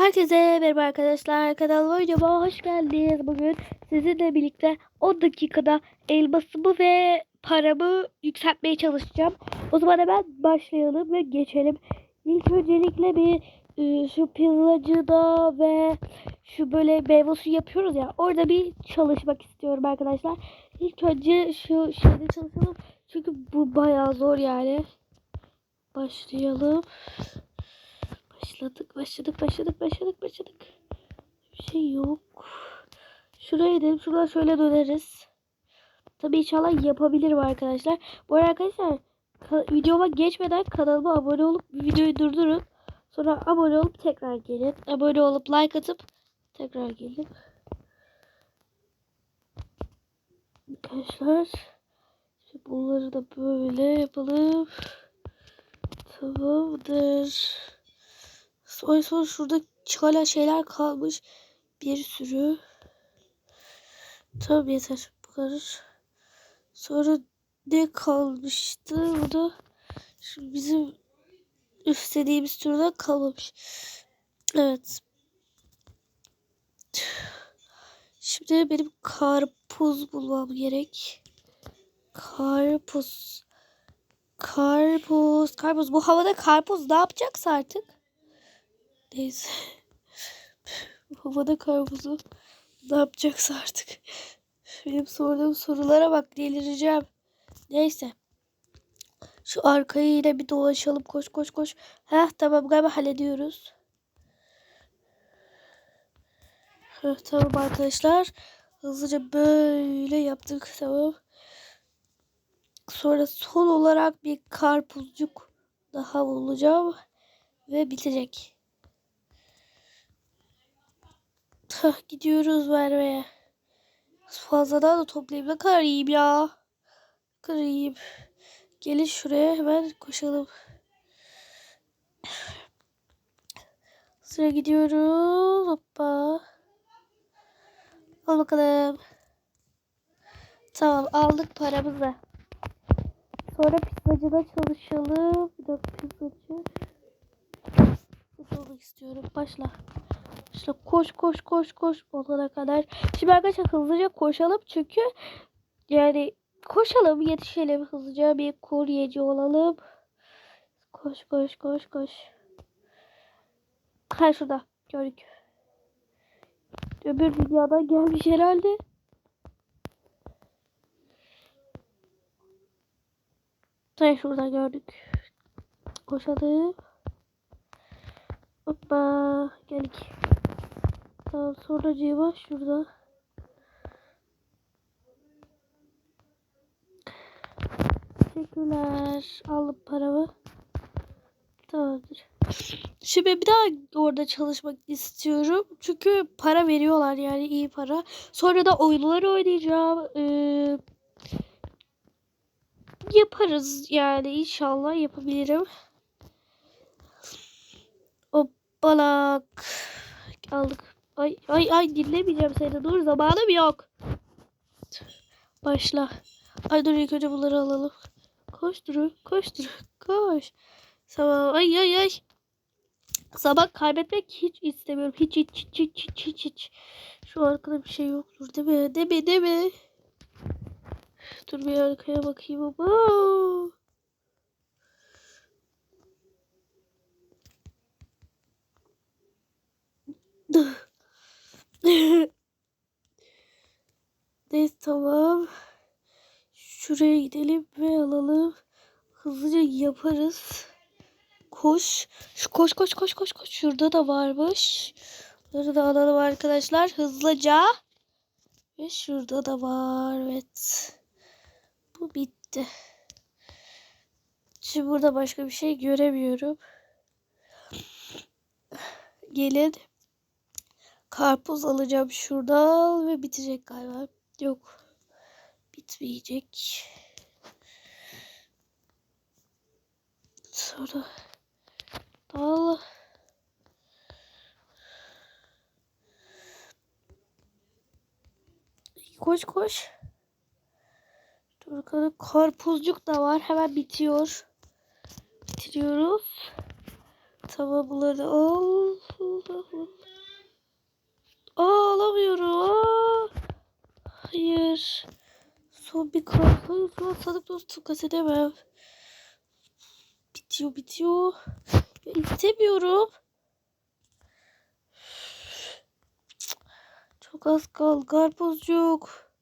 Herkese merhaba arkadaşlar. Kanalıma videoma hoş geldiniz. Bugün sizinle birlikte 10 dakikada elmasımı ve paramı yükseltmeye çalışacağım. O zaman hemen başlayalım ve geçelim. İlk öncelikle bir e, şu pizzacıda ve şu böyle meyve suyu yapıyoruz ya. Orada bir çalışmak istiyorum arkadaşlar. İlk önce şu şeyde çalışalım. Çünkü bu bayağı zor yani. Başlayalım. Başladık, başladık, başladık, başladık, başladık. Bir şey yok. Şuraya gidelim. Şuradan şöyle döneriz. Tabii inşallah yapabilirim arkadaşlar. Bu arada arkadaşlar ka- videoma geçmeden kanalıma abone olup videoyu durdurun. Sonra abone olup tekrar gelin. Abone olup like atıp tekrar gelin. Arkadaşlar bunları da böyle yapalım. Tamamdır. Sonra sonra şurada hala şeyler kalmış. Bir sürü. Tamam yeter. Bu kadar. Sonra ne kalmıştı? Bu da şu bizim istediğimiz türden kalmamış. Evet. Şimdi benim karpuz bulmam gerek. Karpuz. Karpuz. Karpuz. Bu havada karpuz ne yapacaksa artık. Neyse. Havada karpuzu ne yapacaksa artık. Benim sorduğum sorulara bak delireceğim. Neyse. Şu arkayı yine bir dolaşalım. Koş koş koş. Heh tamam galiba hallediyoruz. Heh, tamam arkadaşlar. Hızlıca böyle yaptık. Tamam. Sonra son olarak bir karpuzcuk daha bulacağım. Ve bitecek. Tah, gidiyoruz vermeye. Fazladan da toplayayım. Ne kadar iyiyim ya. Ne kadar iyiyim. Gelin şuraya hemen koşalım. Sıra gidiyoruz. Hoppa. Al bakalım. Tamam aldık paramızı. Sonra pizzacıda çalışalım. Bir dakika pizzacı. Pizza olmak istiyorum. Başla. İşte koş koş koş koş olana kadar. Şimdi arkadaşlar hızlıca koşalım çünkü yani koşalım yetişelim hızlıca bir kuryeci olalım. Koş koş koş koş. Ha şurada gördük. Öbür dünyadan gelmiş herhalde. Hayır şurada gördük. Koşalım. Hoppa geldik. Tamam sonra civa şurada. Teşekkürler. Aldım paramı. Tamamdır. Şimdi bir daha orada çalışmak istiyorum. Çünkü para veriyorlar yani iyi para. Sonra da oyunlar oynayacağım. Ee, yaparız yani inşallah yapabilirim. Hopbalak. Aldık. Ay ay ay dinlemeyeceğim seni. Dur zamanım yok. Başla. Ay dur ilk önce bunları alalım. Koş Duru. Koş Duru. Koş. Tamam. Ay ay ay. Sabah kaybetmek hiç istemiyorum. Hiç hiç hiç hiç hiç hiç hiç. Şu arkada bir şey yoktur değil mi? Değil mi? Değil mi? Dur bir arkaya bakayım ama. Neyse tamam. Şuraya gidelim ve alalım. Hızlıca yaparız. Koş. Koş koş koş koş koş. Şurada da varmış. Bunları da alalım arkadaşlar. Hızlıca. Ve şurada da var. Evet. Bu bitti. Şimdi burada başka bir şey göremiyorum. Gelin. Karpuz alacağım şuradan ve bitecek galiba. Yok. Bitmeyecek. Sonra dal. Koş koş. Bakalım. Karpuzcuk da var. Hemen bitiyor. Bitiriyoruz. Tamam bunları al. Aa alamıyorum. Aa. Hayır. Son bir kart. Hayır şu an sanık dostum kas edemem. Bitiyor bitiyor. Ya istemiyorum. Çok az kal. Karpuz yok.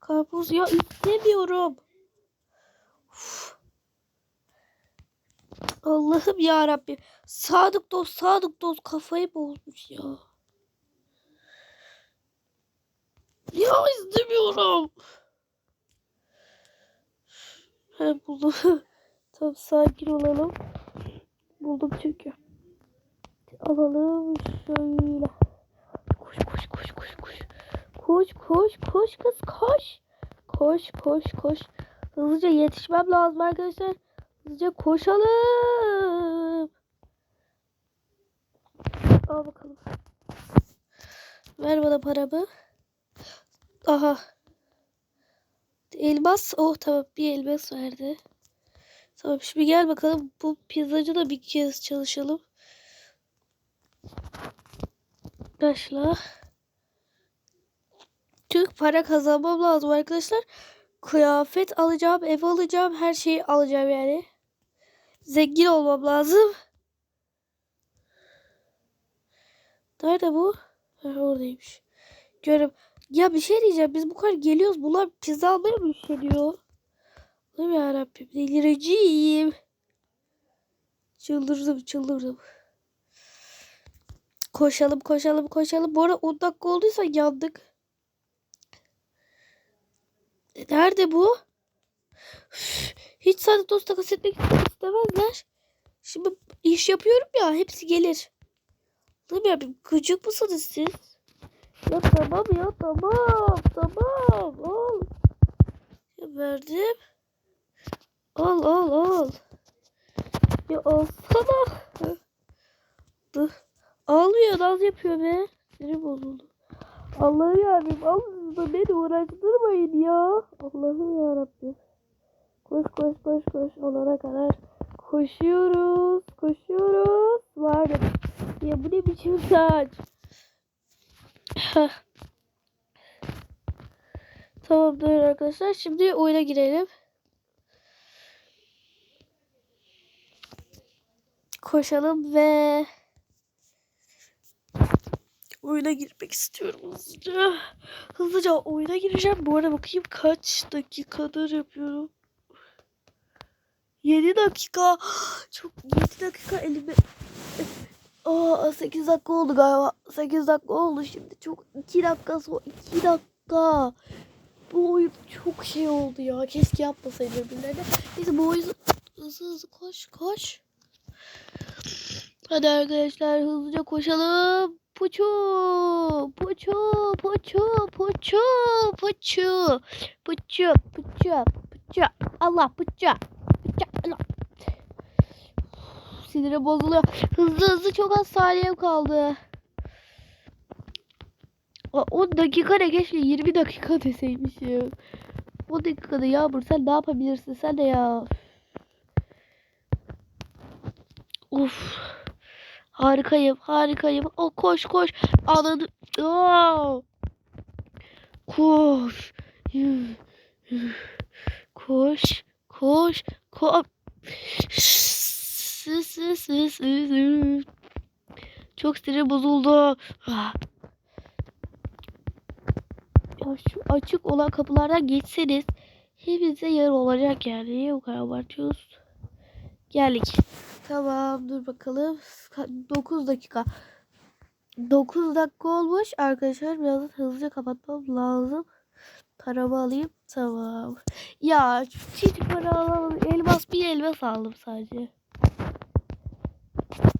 Karpuz ya istemiyorum. Uf. Allah'ım ya Rabbim. Sadık dost, sadık dost kafayı bozmuş ya. Ya istemiyorum. He buldum. Tam sakin olalım. Buldum çünkü. Alalım şöyle. Koş koş koş koş koş. Koş koş koş kız koş. Koş koş koş. Hızlıca yetişmem lazım arkadaşlar. Hızlıca koşalım. Al bakalım. Ver bana paramı. Aha. Elmas. Oh tamam bir elmas verdi. Tamam şimdi gel bakalım. Bu pizzacı da bir kez çalışalım. Başla. Türk para kazanmam lazım arkadaşlar. Kıyafet alacağım, ev alacağım, her şeyi alacağım yani. Zengin olmam lazım. Nerede bu? Ha, oradaymış. Görüm. Ya bir şey diyeceğim. Biz bu kadar geliyoruz. Bunlar pizza almaya mı üşeniyor? Allah'ım yarabbim. Delireceğim. Çıldırdım çıldırdım. Koşalım koşalım koşalım. Bu arada 10 dakika olduysa yandık. E, Nerede bu? Hiç sadece dost takas etmek istemezler. Şimdi iş yapıyorum ya hepsi gelir. Allah'ım yarabbim gıcık mısınız siz? Ya tamam ya tamam tamam al. Ya verdim. Al al al. Ya alsana. Dur. Almıyor naz yapıyor be. Sinir bozuldu. Allah'ım yarabbim alın da beni uğraştırmayın ya. Allah'ım yarabbim. Koş koş koş koş olana kadar koşuyoruz koşuyoruz. Vardım. Ya bu ne biçim saç? Heh. Tamamdır arkadaşlar. Şimdi oyuna girelim. Koşalım ve oyuna girmek istiyorum hızlıca. Hızlıca oyuna gireceğim. Bu arada bakayım kaç dakikadır yapıyorum. 7 dakika. Çok 7 dakika elime. Aa 8 dakika oldu galiba. 8 dakika oldu şimdi. Çok 2 dakika sonra 2 dakika. Bu oyun çok şey oldu ya. Keşke yapmasaydı birilerine. Neyse bu oyun hızlı hızlı koş koş. Hadi arkadaşlar hızlıca koşalım. Puçu, puçu, puçu, puçu, puçu, puçu, puçu, puçu. Allah puçu, puçu, Allah. Sinirim bozuluyor. Hızlı hızlı çok az saniyem kaldı. Aa, 10 dakika ne keşke 20 dakika deseymişim. 10 dakikada Yağmur sen ne yapabilirsin sen de ya. Uf. Harikayım, harikayım. O koş koş. Ananı. Aa! Koş. Koş, koş, koş. Sı, sı, sı, sı, sı. Çok sinir bozuldu. Ah. Ya şu açık olan kapılardan geçseniz hepinize yer olacak yani. Niye o kadar abartıyoruz? Geldik. Tamam dur bakalım. 9 dakika. 9 dakika olmuş arkadaşlar. Biraz hızlıca kapatmam lazım. Paramı alayım. Tamam. Ya hiç para alamadım. Elmas bir elmas aldım sadece.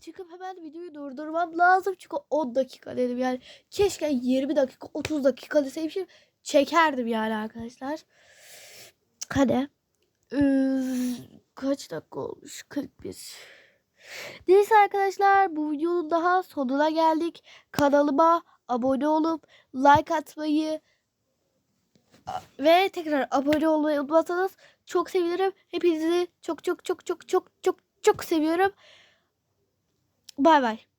Çıkıp hemen videoyu durdurmam lazım. Çünkü 10 dakika dedim yani. Keşke 20 dakika 30 dakika deseymişim. Çekerdim yani arkadaşlar. Hadi. Ee, kaç dakika olmuş? 41. Neyse arkadaşlar bu videonun daha sonuna geldik. Kanalıma abone olup like atmayı ve tekrar abone olmayı unutmazsanız çok sevinirim. Hepinizi çok çok çok çok çok çok çok seviyorum. Bay bay.